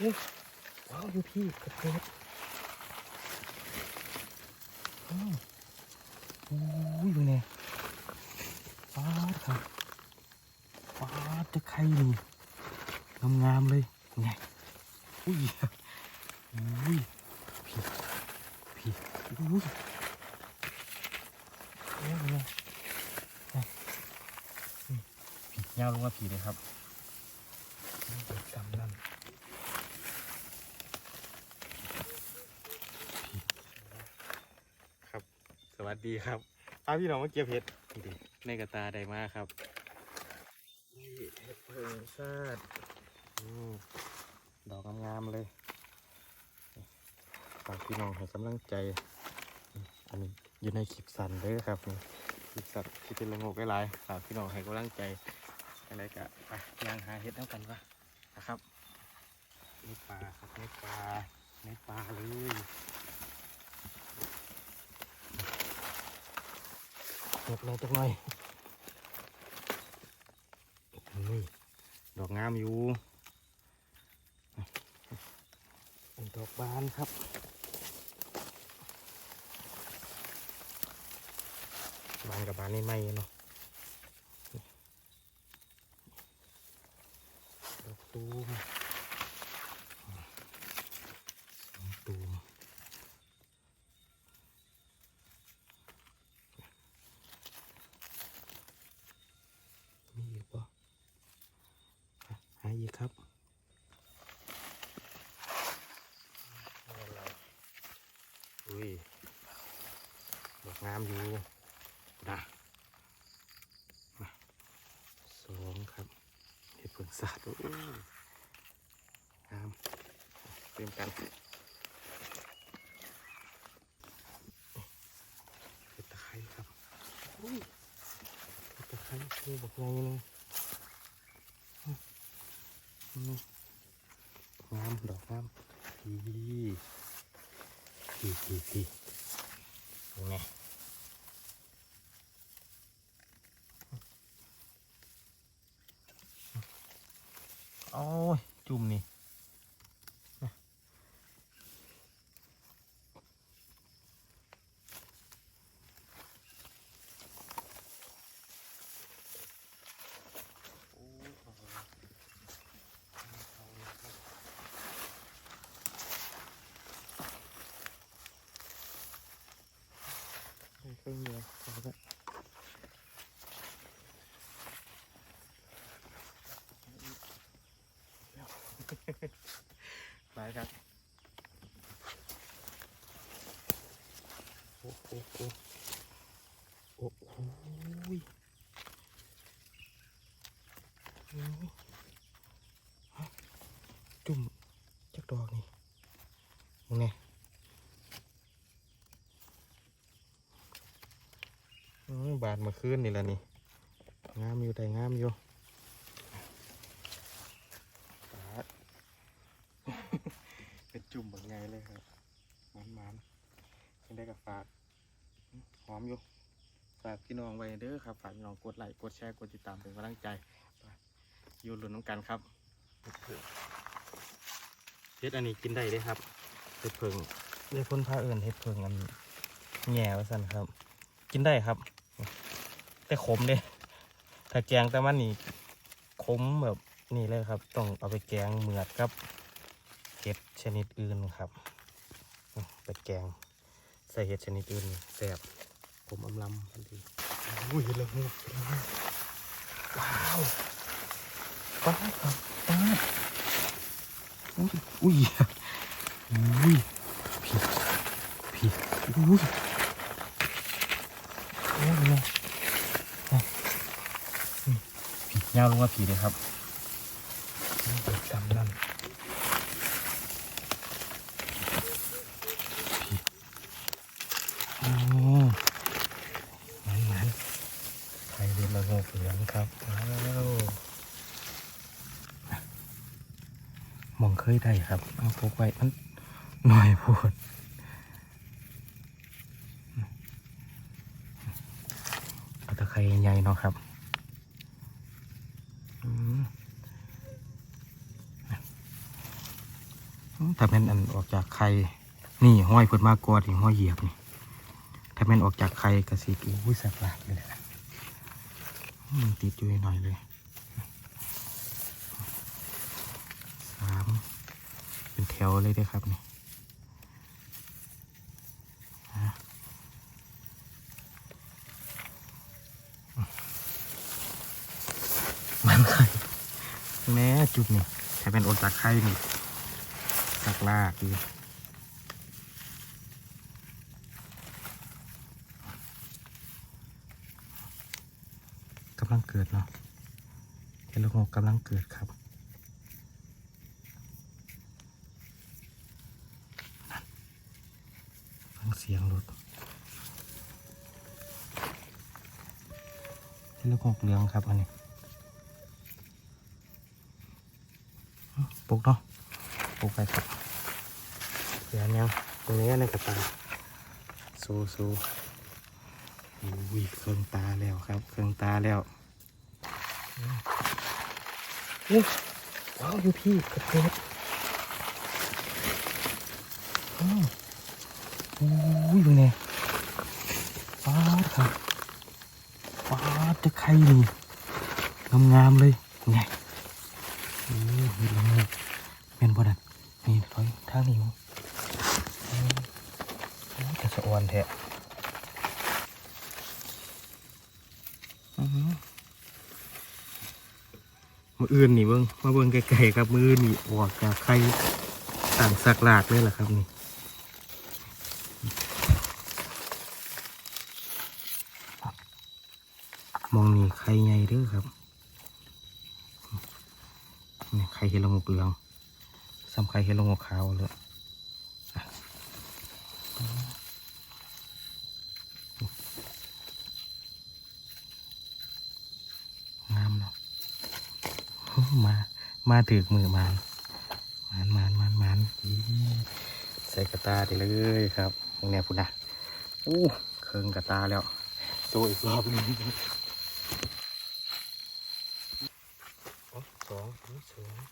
ว้าวยูพี่กระเพ็ดอ้าวโอ้ยดูเนี่ยฟ้าดครับฟ้าดจะไข่นี่งามๆเลยไงอุ้ยอุ้ยพี่พี่อุ้ยโอ้ยเนี่ยนี่พี่ยาวลงมาผีเลยครับเด็กจำนั่น ครับ สวัส ดีครับพาพี่น้องมาเก็บเห็ดนี่ดิในกระตาได้มากครับนี่เห็ดเพิงซาดอืมดอกงามๆเลยฝากพี่น้องให้กำลังใจ อันนี้อยู่ในคลิปสั้นเด้อครับนี่คลิปสั้นที่เป็นละงกหลายๆฝากพี่น้องให้กำลังใจอะไรกะไปย่างหาเห็ดน้ำกันวะนะครับในป่าครับในป่าในป่าเลย เก็บเลยจักหน่อยนี่ดอกงามอยู่เป็นดอกบานครับบานกับบานนี่ไม่เนาะดอกตูมสองตูม มีอีก ปะอะหาอีกครับอะไรอุ้ยดอกงามอยู่นะมาสองครับเห็ดเผือกสาดโอ้ยงามเตรียมกันเห็ดตะไคร้ครับอุ้ยตะไคร้คือบอกไงเลยนี่ง งามดอกงามพี่พี่พี่พี่ยังไงโอ้ย จุ่มนี่ไม่เคยมีอะไรเอาละไปครับ โอ้โอ้โอ้โหจุ่มจักดอกนี่มึงเนี่ยอืมบาดมาคืนนี่แหละนี่ งามอยู่แต่งามอยู่บาดเป็นจุ่มแบบไงเลยครับมันมันๆยังได้กับฝากอื้อ หอมอยู่ฝากพี่น้องไว้เด้อครับฝากพี่น้องกดไลค์กดแชร์กดติดตามเป็นกำลังใจไปอยู่หลุนน้ำกันครับเฮ็ดอันนี้กินได้เลยครับเฮ็ดเพิงเรียกคนพาเอิญเฮ็ดเพิงอันแง่ว่าสั่นครับ กินได้ครับ แต่ขมเด้ถ้าแกงแต่มันนี่ขมแบบนี่เลยครับ ต้องเอาไปแกงเหมือดครับเห็ดชนิดอื่นครับอืมไปแกงใส่เห็ดชนิดอื่นแซ่บ ผมอำลำทันทีอุ้ยเห็นแล้วงูว้าวป้าดครับป้าดอุ้ยอุ้ยอุ้ยพี่พี่อุ้ยโอ้ยเนี่ยอะอืมผียาวลงมาผีเลยครับนี่เด็กจำนั่นผีโอ้มันมันไทยเรียนระงกเหลืองครับแล้วมองเค ยได้ครับ เอาพกไว้มันหน่อยพูดเอาตะไคร้ใหญ่เนาะครับถ้าแม่นอันออกจากไข่นี่ห้อยเพิ่นมากกว่าที่ห้อยเหยียบนี่ถ้าแม่นออกจากไข่กระสีอู้ยสักหลากเลยนะมันติดอยู่หน่อยเลยสามเป็นแถวเลยเด้ครับนี่มันไข่แม่จุดนี่ถ้เป็นออกจากไข่นี่สักลากดีกำลังเกิดเนาะเห็นลูกนกกำลังเกิดครับนั่นังเสียงรถเห็นลูกนกเหลืองครับอันนี้ปลุกเนาะปลุกไปครับเดี๋ยวนี้ตรงนี้ในกระตาสูสูอุ้ยเครื่องตาแล้วครับ เครื่องตาแล้วเฮ้ยว้าวอยู่พี่กระเกิด อยดูเนี่ยฟ้าดครับฟ้าดจะไข่นี่งามๆเลยไงโอ้ยมีลงเลยเป็นบ่ดันนี่ถอยทางนี้มั้งโอ้แต่สะออนแท้มืออื่นนี่เบิ้งมาเบิ้งไกลๆครับมืออื่นนี่ออกจากไข่ต่างสักหลากเลยล่ะครับนี่ มองนี่ไข่ใหญ่เด้อครับนี่ไข่เห็ดละงกเหลืองซ้ำไข่เห็ดละงกขาวเลยงามเนาะมา มาถือมือมันมันมันมันมันใส่กระตาได้เลยครับตรงนี้พุ่นนะอู้เคิงกระตาแล้วโตอีกรอบนึงโอ้ส องอันนี้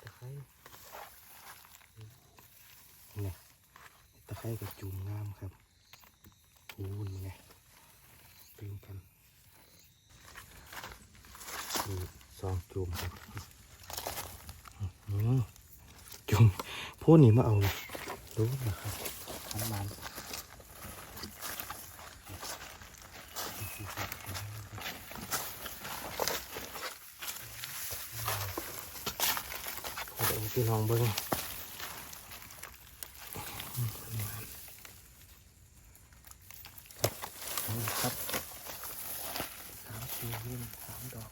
สองตะไคร้นี่ตะไคร้กับจุ่มงามครับอู้นี่ไงเป็นกันนี่สองจุ่มครับอืมจุ่มพวกนี้มาเอาเลยรู้นะครับน้ำมัน พอเดี๋ยวพี่น้องเบิ้งครับสามสี่เล่มสามดอก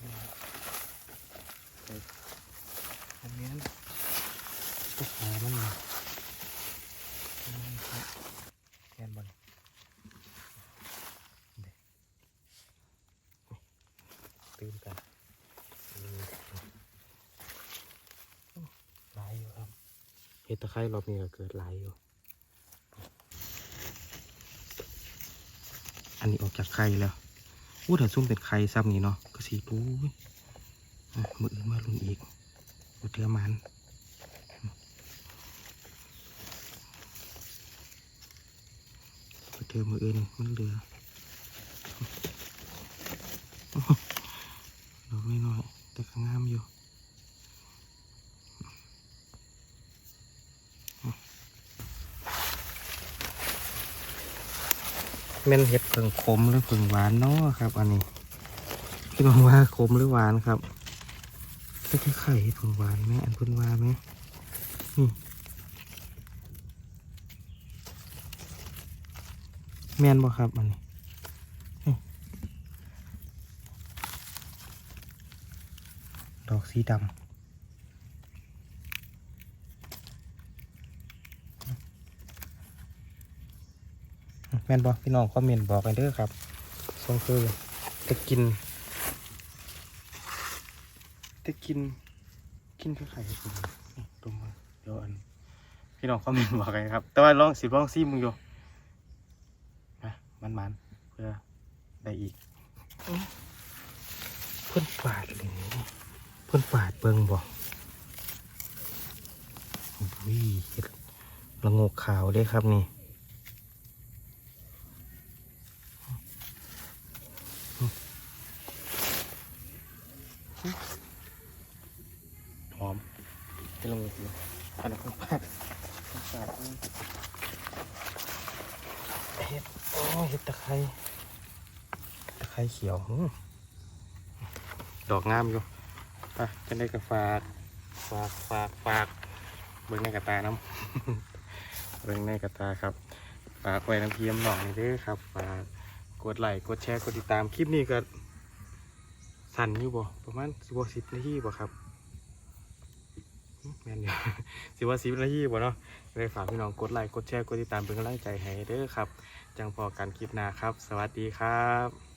นี่ครับ อันนี้นะก็หามันมาแกนบอลตื่นกันหลายอยู่ครับเห็ดตะไคร้รอบนี้ก็เกิดหลายอยู่ อันนี้ออกจากไข่แล้วอู้ถ้าซุ่มเป็นไข่ซ้ำนี่เนาะก็สีปูมืออื่นมาลุ้นอีกอุเทือมันอุเทือมืออื่นมันเหลือดอกไม่น้อยๆแต่ก็งามอยู่ แม่นเห็ดผึ่งขมหรือผึ่งหวานเนาะครับ อันนี้พี่น้องว่าขมหรือหวานครับก็จะไข่ผงหวานไหมอันพุ่นว่าไหมนี่แม่นบ่ครับอันนี้ดอกสีดำ แม่นบ่พี่น้องคอมเมนต์บอกกันเด้อครับทรงคือจะกินจะกิน กินคือไข่ผมนี่ตรงมาเดี๋ยวอัน พี่น้องคอมเมนต์บอกกันครับ แต่ว่าลองสิลองซิมึงอยู่นะมันมันๆเพื่อได้อีก เพิ่อนปาดเลยเพิ่อนปาดเบิงบอกวิเห็ดละงกขาวเด้ครับนี่ เป็นละโงกเลยอันนั้นของป้าของป้าเห็ดโอ้เห็ดตะไคร้ตะไคร้เขียวอื้อดอกงามอยู่ไปจะได้กระฝาก ฝาก ฝาก ฝาก เบิ้งในกระตาน้ำ เบิ้งในกระตาครับ ฝากไว้น้ำเพียมหน่องนี่เด้อครับ ฝาก กดไลค์ กดแชร์ กดติดตาม คลิปนี้ก็ สั่นอยู่บ่ ประมาณสิบสิบนาทีบ่ครับหึ แม่นอยู่ สิว่าสิบนาทีบ่เนาะเลยฝากพี่น้องกดไลค์กดแชร์กดติดตามเป็นกำลังใจให้เด้อครับ จังพอกันคลิปหน้าครับ สวัสดีครับ